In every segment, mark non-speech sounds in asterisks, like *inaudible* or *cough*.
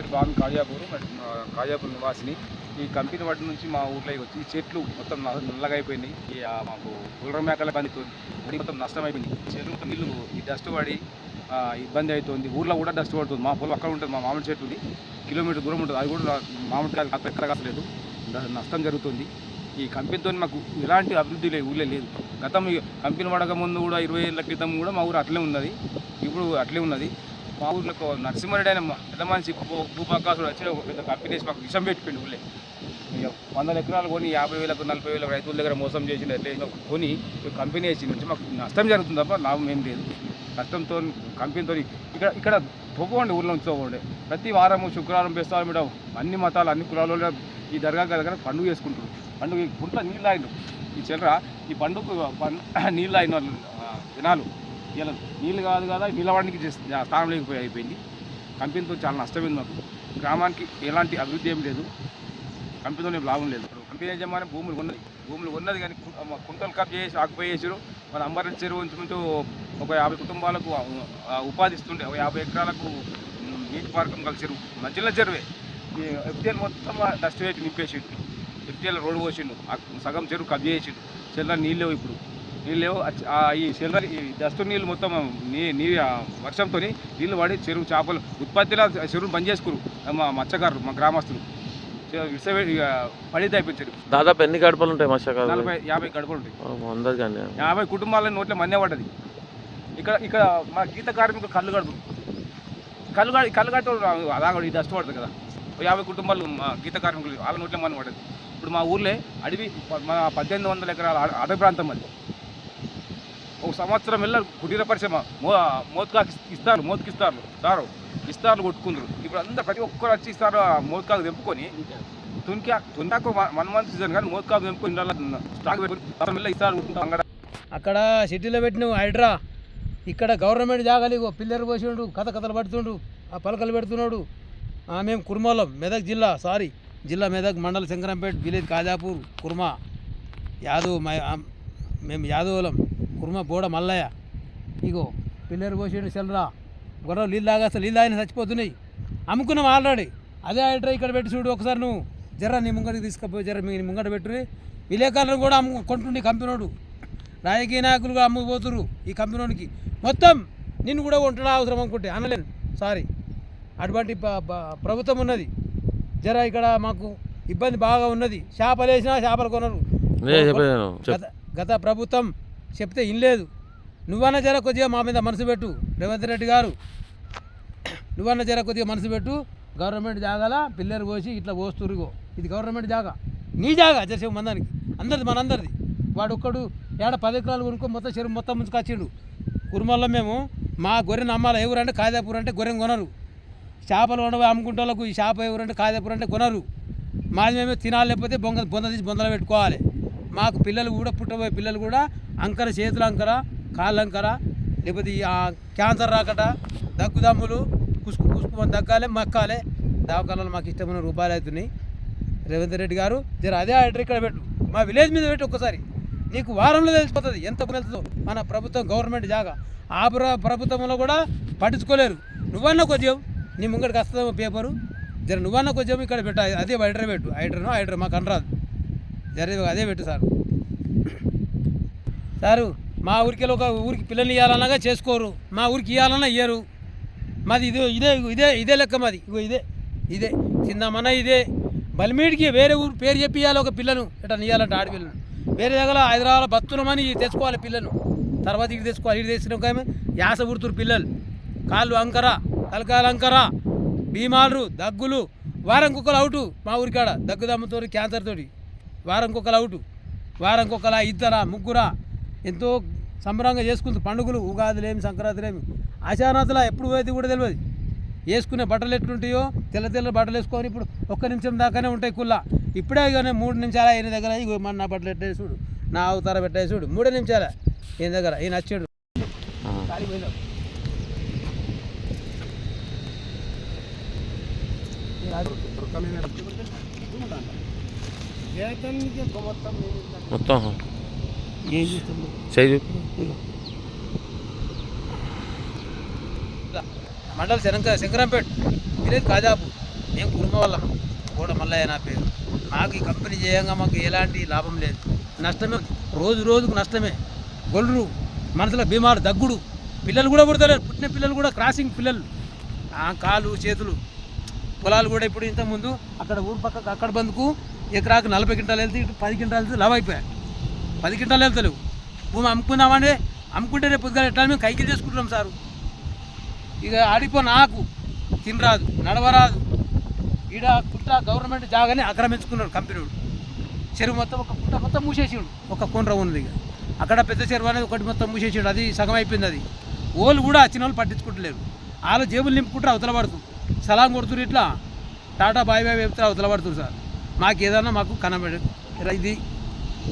పేరు బాను కాజాపూర్ కాజాపూర్ నివాసిని. ఈ కంపెనీ వాటి నుంచి మా ఊర్లోకి వచ్చి ఈ చెట్లు మొత్తం నల్లగా అయిపోయినాయి ఈ మాకు గుర్రం మేకల బందితుంది మొత్తం నష్టం అయిపోయింది చెట్లు నీళ్ళు ఈ డస్ట్ పడి ఇబ్బంది అవుతుంది ఊర్లో కూడా డస్ట్ పడుతుంది. మా పొలం అక్కడ ఉంటుంది మా మామిడి చెట్టు ఉంది. కిలోమీటర్ దూరం ఉంటుంది. అది కూడా మామిడికాయలు కాస్త ఎక్కడ కాసలేదు నష్టం జరుగుతుంది. ఈ కంపెనీతో మాకు ఎలాంటి అభివృద్ధి లేదు ఊళ్ళో లేదు. గతం ఈ కంపెనీ పడక ముందు కూడా ఇరవై ఏళ్ళ క్రితం కూడా మా ఊరు అట్లే ఉన్నది. ఇప్పుడు అట్లే ఉన్నది. మా ఊర్లో నరసింహారెడ్డి అయిన పెద్ద మనిషి భూ- వచ్చి ఒక పెద్ద కంపెనీ వేసి మాకు విషం పెట్టిపోయింది ఊళ్ళే. వందల ఎకరాలు కొని యాభై వేలకు నలభై వేలకు రైతుల దగ్గర మోసం చేసిన ఎట్లా కొని కంపెనీ వేసి నుంచి మాకు నష్టం జరుగుతుంది తప్ప లాభం ఏం లేదు. కష్టంతో కంపెనీతో ఇక్కడ ఇక్కడ పోకోండి ఊళ్ళో ఉంచుకోండి. ప్రతి వారము శుక్రవారం బేస్తారం మీద అన్ని మతాలు అన్ని కులాల ఈ దర్గా దగ్గర పండుగ చేసుకుంటారు పండుగ ఈ నీళ్ళు ఆయన ఈ చిల్లర ఈ పండుగ *clears throat* నీళ్ళు అయిన వాళ్ళు, జనాలు ఇలా నీళ్ళు కాదు కదా నిలవడానికి స్థానం లేకపోయి అయిపోయింది. కంపెనీతో చాలా నష్టమైంది మాకు. గ్రామానికి ఎలాంటి అభివృద్ధి ఏం లేదు. కంపెనీతో లాభం లేదు. కంపెనీ యజమాని భూములు ఉన్నది భూములు ఉన్నది కానీ కుంటలు కప్ చేసి ఆకుపోయేసారు మన అంబరెడ్డి చెరువు నుంచి ఒక యాభై కుటుంబాలకు ఉపాధి ఇస్తుండే. ఒక యాభై ఎకరాలకు నీటి పార్కం కలిసి చెరువు చిన్న చెరువే. ఎఫ్టీఎల్ మొత్తం డస్ట్ వేసి నింపేసిండు ఎఫ్టీఎల్ రోడ్డు పోసిండు సగం చెరువు కప్ చేసిండు చెల్ల నీళ్ళు ఇప్పుడు. నీళ్ళు ఈ చెల్ల ఈ డస్ట్ నీళ్ళు మొత్తం నీ నీ వర్షంతో నీళ్ళు పడి చెరువు చేపలు ఉత్పత్తిలో చెరువు బంద్ చేసుకురు. మా మత్స్యకారులు మా గ్రామస్తులు. పడితే దాదాపు ఎన్ని గడపలు ఉంటాయి మత్స్యకారులు? నలభై యాభై గడుపులు ఉంటాయి. యాభై కుటుంబాల నోట్ల మన్నే పడ్డది. ఇక్కడ ఇక్కడ మా గీత కార్మికులు కళ్ళు గడుపు కళ్ళు గడి కళ్ళు కట్ట అలా ఈ డస్ట్ పడుతుంది కదా. యాభై కుటుంబాలు మా గీత కార్మికులు వాళ్ళ నోట్ల మన్ను పడ్డది. ఇప్పుడు మా ఊర్లో అడవి మన పద్దెనిమిది వందల ఎకరాల అడ- అడవి ప్రాంతం అది. ఒక సంవత్సరం వెళ్ళ కుటీర పరిశ్రమ. మో మోత్కాకి ఇస్తారు మోత్కిస్తారు. సారు ఇస్తారు కొట్టుకుందరు ఇప్పుడు అందరు ప్రతి ఒక్కరు వచ్చి ఇస్తారు ఆ మోత్కాకు తెంపుకొని. తునికా తునికాకు వన్ మంత్ సీజన్ కానీ మోత్కాకు తెంపుకొని స్టాక్ పెట్టుకుని వెళ్ళి ఇస్తారు కొట్టుకుంటాం అక్కడ సిటీలో పెట్టిన హైడ్రా. ఇక్కడ గవర్నమెంట్ జాగాలి పిల్లర్ పిల్లలు పోసిండు కథ కథలు పడుతుండు ఆ పలకలు పెడుతున్నాడు. మేము కుర్మలం మెదక్ జిల్లా సారీ జిల్లా మెదక్ మండల శంకరంపేట విలేజ్ కాజాపూర్ కుర్మా యాదవ్ మై- మేము యాదవులం. కుర్మా బోడ మల్లయ్య. ఇగో పిల్లలు పోసిండు సెల్రా. గొడవ నీళ్ళు తాగేస్తా నీళ్ళు తాగిన చచ్చిపోతున్నాయి. అమ్ముకున్నాం ఆల్రెడీ. అదే హైడ్రా ఇక్కడ పెట్టి చూడు ఒకసారి నువ్వు. జర్ర నీ ముంగడికి తీసుకుపోయి జర్ర మీ ముంగట పెట్టుని విలేకరులను కూడా అమ్ము కొంటుండే కంపెనోడు. రాజకీయ నాయకులు కూడా అమ్ముకుపోతురు ఈ కంపెనీకి మొత్తం నిన్ను కూడా ఉంటడా అవసరం అనుకుంటే. అనలేను. సారీ అటువంటి ప్రభుత్వం ఉన్నది. జర ఇక్కడ మాకు ఇబ్బంది బాగా ఉన్నది. చేపలు వేసినా చేపలు కొనరు గత ప్రభుత్వం చెప్తే ఇన్లేదు. నువ్వన్నా జర కొద్దిగా మా మీద మనసు పెట్టు రేవంత్ రెడ్డి గారు. నువ్వన్నా జర కొద్దిగా మనసు పెట్టు గవర్నమెంట్ జాగాల పిల్లలు పోసి ఇట్లా పోస్తురుగో ఇది గవర్నమెంట్ జాగా. నీ జాగా జరసేపు మందానికి. అందరిది మనందరిది. వాడు ఒక్కడు ఏడ పది ఎకరాలు కొనుక్కో మొత్తం చెరువు మొత్తం ముంచుకొచ్చిండు. కురుమల్లో మేము మా గొర్రెను అమ్మాలి ఎవరంటే కాదాపూర్ అంటే గొర్రెను కొనరు. చేపలు ఉండవు అమ్ముకుంటే వాళ్ళకు ఈ చేప ఎవరంటే కాదాపూర్ అంటే కొనరు. మాది మేమే తినాలి లేకపోతే బొంగ బొంద తీసి బొందలు పెట్టుకోవాలి. మాకు పిల్లలు కూడా పుట్టబోయే పిల్లలు కూడా అంకర చేతుల అంకర కాళ్ళ అంకర లేకపోతే క్యాన్సర్ రాకట దగ్గుదమ్ములు కుసుకు కుసుకు దగ్గాలి మక్కాలి. దవాఖానాలు మాకు ఇష్టమైన రూపాయలు అవుతున్నాయి. రేవంత్ రెడ్డి గారు జర అదే ఆర్డర్ ఇక్కడ పెట్టు. మా విలేజ్ మీద పెట్టు ఒక్కసారి. నీకు వారంలో తెలిసిపోతుంది ఎంత వెళ్తుందో మన ప్రభుత్వం గవర్నమెంట్ జాగా. ఆ ప్ర- ప్రభుత్వంలో కూడా పట్టించుకోలేరు. నువ్వన్నా కొంచెం నీ ముంగడికి వస్తుందేమో పేపరు. జర నువ్వన్నా కొంచెం ఇక్కడ పెట్టాలి అదే హైడ్రా పెట్టు. హైడ్రానో హైడ్రా మాకు అనరాదు. జర అదే పెట్టు సార్. సారు మా ఊరికి ఒక ఊరికి పిల్లల్ని ఇవ్వాలన్నాగా చేసుకోరు. మా ఊరికి ఇవ్వాలన్నా ఇయ్యరు. మాది ఇదే ఇదే ఇదే ఇదే లెక్క మాది. ఇగో ఇదే ఇదే. తిందామన్నా ఇదే. బలిమీడికి వేరే ఊరు పేరు చెప్పి ఇవ్వాలి ఒక పిల్లను. ఇట్లా ఇవ్వాలంటే ఆడపిల్లను. వేరే దగ్గర హైదరాబాద్ బతున్నామని తెచ్చుకోవాలి పిల్లను. తర్వాత ఇటు తెచ్చుకోవాలి ఇటు తెచ్చిన యాస పుడుతురు పిల్లలు. కాళ్ళు అంకర తలకాయలు అంకర భీమాలు దగ్గులు. వారం కుక్కలు అవుటు మా ఊరికాడ. దగ్గు దమ్ముతోటి క్యాన్సర్ తోటి. వారం కుక్కలు అవుటు వారం కుక్కల ఇద్దరా ముగ్గురా ఎంతో సంబరంగా చేసుకుంది పండుగలు ఉగాదిలేమి సంక్రాంతిలేమి ఆశానాథుల ఎప్పుడు పోయేది కూడా తెలియదు వేసుకునే బట్టలు ఎట్లుంటాయో తెల్ల తెల్ల బట్టలు వేసుకొని ఇప్పుడు ఒక్క నిమిషం దాకానే ఉంటాయి కుల్ల ఇప్పుడే కానీ మూడు నిమిషాలు ఆయన దగ్గర ఇగో మన నా బట్టలు ఎట్టే చూడు నా అవతార పెట్టే చూడు మూడే నిమిషాలే ఈయన దగ్గర ఈయన వచ్చాడు. ఆడు. మొత్తం? చేయి మండల్ శంకర శంకరంపేట్ విలేజ్ కాజాపూర్ మేము కుటుంబ వాళ్ళం కూడా మల్లయ్య నా పేరు. మాకు ఈ కంపెనీ చేయంగా మాకు ఎలాంటి లాభం లేదు. నష్టమే రోజు రోజుకు నష్టమే. గొల్లు మనసులో బీమారు దగ్గుడు. పిల్లలు కూడా పుడతలేరు. పుట్టిన పిల్లలు కూడా క్రాసింగ్ పిల్లలు. కాలు చేతులు పొలాలు కూడా ఇప్పుడు ఇంతకుముందు అక్కడ ఊరు పక్కకు అక్కడ బందుకు ఎకరాకు నలభై క్వింటాలు వెళ్తే ఇటు పది క్వింటాలు వెళ్తే లవ్ అయిపోయాయి పది క్వింటాలు వెళ్తలేవు భూమి అమ్ముకుందామంటే అమ్ముకుంటే రేపు పొద్దుగా ఎట్లా మేము కైకి చేసుకుంటున్నాం సారు. ఇక ఆడిపో నాకు. తినరాదు నడవరాదు. ఈడ కుట్ర గవర్నమెంట్ జాగానే ఆక్రమించుకున్నాడు కంపెనీ చెరువు మొత్తం ఒక కుట్ర మొత్తం మూసేసిండు. ఒక కొండ్ర ఉన్నది ఇక. అక్కడ పెద్ద చెరువు అనేది ఒకటి మొత్తం మూసేసాడు. అది సగం అయిపోయింది అది. ఓళ్ళు కూడా వచ్చిన వాళ్ళు పట్టించుకుంటలేరు. వాళ్ళు జేబులు నింపుకుంటారు అవతల పడుతుంది. సలాం కొడుతురు ఇట్లా. టాటా బాయ్ బాయ్ చెప్తారు అవతల పడుతుంది సార్. మాకు ఏదన్నా మాకు కనబడి ఇది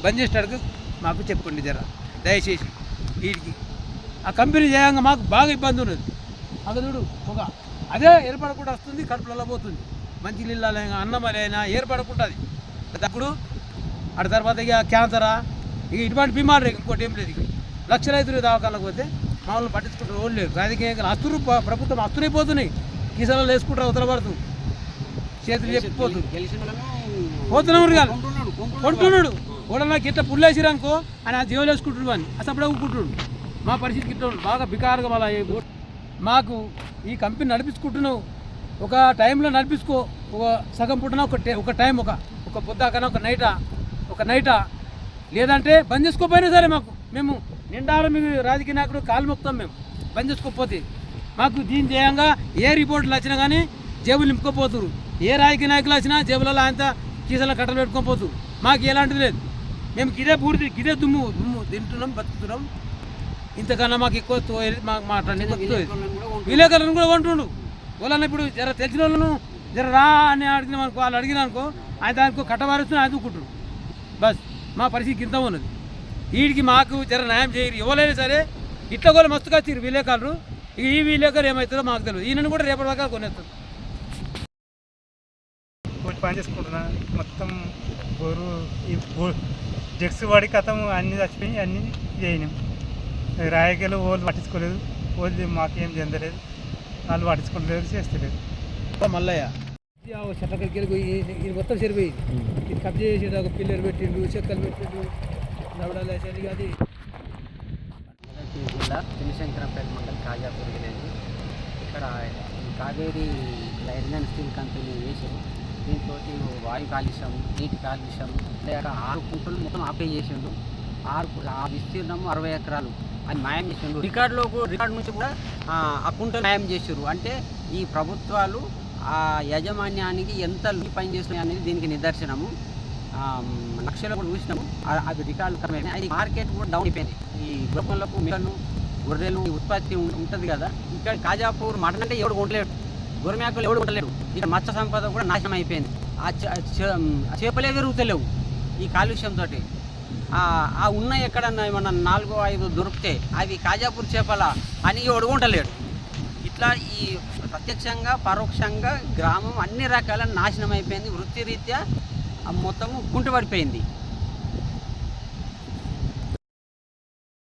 బంద్ చేసేటడుగు మాకు చెప్పండి జర. దయచేసి వీటికి ఆ కంపెనీ చేయంగా మాకు బాగా ఇబ్బంది ఉన్నది. అక్కడ చూడు పొగ. అదే ఏర్పడకుండా వస్తుంది కడుపులలో పోతుంది. మంచి నీళ్ళైనా అన్నమలైనా ఏర్పడకుంటుంది అప్పుడు ఆ తర్వాత ఇక క్యాన్సరా ఇక ఇటువంటి బీమారు ఇంకోటి ఏం లేదు లక్షల ఐదు దవాఖానకు పోతే మామూలు పట్టించుకుంటారు ఓళ్ళు లేరు. రాజకీయ అస్తురు ప్ర- ప్రభుత్వం అస్తురైపోతున్నాయి కిసాన్లు వేసుకుంటారు అవతల పడుతూ. చేతులు చెప్పిపోతుంది. పోతున్నాడు కాదు. కొడుతున్నాడు కూడా నాకు ఇట్లా పుల్లేసిరు అనుకో అని ఆ జీవులు వేసుకుంటున్నాడు అని అసలు అప్పుడే ఊరుకుంటున్నాడు మా పరిస్థితి ఇట్లా. బాగా బికారుగా మళ్ళీ మాకు ఈ కంపెనీ నడిపించుకుంటున్నావు. ఒక టైంలో నడిపించుకో. ఒక సగం పుట్టిన ఒక టే- ఒక టైం ఒక ఒక పొద్దాకన ఒక నైటా ఒక నైటా. లేదంటే బంద్ చేసుకోపోయినా సరే మాకు. మేము నిండారు మీకు రాజకీయ నాయకుడు కాలు మొక్తాం మేము. బంద్ చేసుకోకపోతే. మాకు దీని చేయంగా ఏ రిపోర్ట్లు వచ్చినా కానీ జేబులు నింపుకోపోతురు ఏ రాజకీయ నాయకులు వచ్చినా జేబులలో ఆయన కీసల కట్టలు పెట్టుకోపోదు మాకు ఎలాంటిది లేదు. మేము గిదే పూర్తి గిదే దుమ్ము దుమ్ము తింటున్నాం బతుకుతున్నాం. ఇంతకన్నా మాకు ఎక్కువ తో- మాకు మాట్లాడి విలేకరులను కూడా కొంటుండు. వాళ్ళని ఇప్పుడు జర తెలిసిన వాళ్ళను జర రా అని అడిగిన అనుకో వాళ్ళు అడిగిన అనుకో ఆయన దానికి కట్టబారుస్తున్నా ఆయన దూకుంటాడు. బస్ మా పరిస్థితి ఇంత ఉన్నది. వీడికి మాకు జర న్యాయం చేయరు. ఎవరైనా సరే ఇట్లా కూడా మస్తుగా వచ్చారు విలేకరులు. ఇక ఈ విలేకరు ఏమవుతుందో మాకు తెలియదు. ఈయనను కూడా రేపటి దాకా కొనేస్తారు. పని చేసుకుంటున్నా. మొత్తం గోరు ఈ జగ్స్ వాడి కథం అన్ని చచ్చిపోయి అన్ని చేయనాం. రాయగలు వాళ్ళు పట్టించుకోలేదు. వాళ్ళు మాకేం చెందలేదు. వాళ్ళు పట్టించుకోలేదు చేస్తలేదు. మల్లయ్య. చెట్లకి ఇది మొత్తం సరిపోయి ఇది కబ్జా చేసేది ఒక పిల్లలు పెట్టిండు చెక్కలు పెట్టిండు నవడాలు వేసేది అది. జిల్లా శనిశంకరంపేట మండలం కాజాపూర్ విలేజ్ ఇక్కడ ఈ Kaveri iron and steel company వేసారు దీంతో వాయు కాలుష్యం నీటి కాలుష్యం లేక ఆరు కుంటలు మొత్తం ఆపే చేసిండు. ఆరు ఆ విస్తీర్ణం అరవై ఎకరాలు. అది మాయం చేసిండు. రికార్డులో కూడా రికార్డు నుంచి కూడా ఆ, కుంటలు మాయం చేసారు అంటే ఈ ప్రభుత్వాలు ఆ యాజమాన్యానికి ఎంత పని చేస్తున్నాయి అనేది దీనికి నిదర్శనము. లక్షలు కూడా చూసినాము. ఆ- అవి రికార్డు కరమే అది మార్కెట్ కూడా డౌన్ అయిపోయింది. ఈ గొప్పలకు మిలను గొర్రెలు ఉత్పత్తి ఉంటుంది కదా. ఇక్కడ కాజాపూర్ మటన్ అంటే ఎవడు ఉండలేడు గొర్రెమేకలు ఎవడు ఉండలేడు ఇక్కడ మత్స్య సంపద కూడా నాశనం అయిపోయింది. ఆ చేపలే పెరుగుతలేవు ఈ కాలుష్యంతో ఆ ఉన్న ఎక్కడన్నా ఏమన్నా నాలుగో ఐదు దొరికితే అవి కాజాపూర్ చేపల అని ఎవడు ఉండలేడు ఇట్లా ఈ ప్రత్యక్షంగా పరోక్షంగా గ్రామం అన్ని రకాల నాశనం అయిపోయింది. వృత్తిరీత్యా రీత్యా మొత్తము కుంటుపడిపోయింది.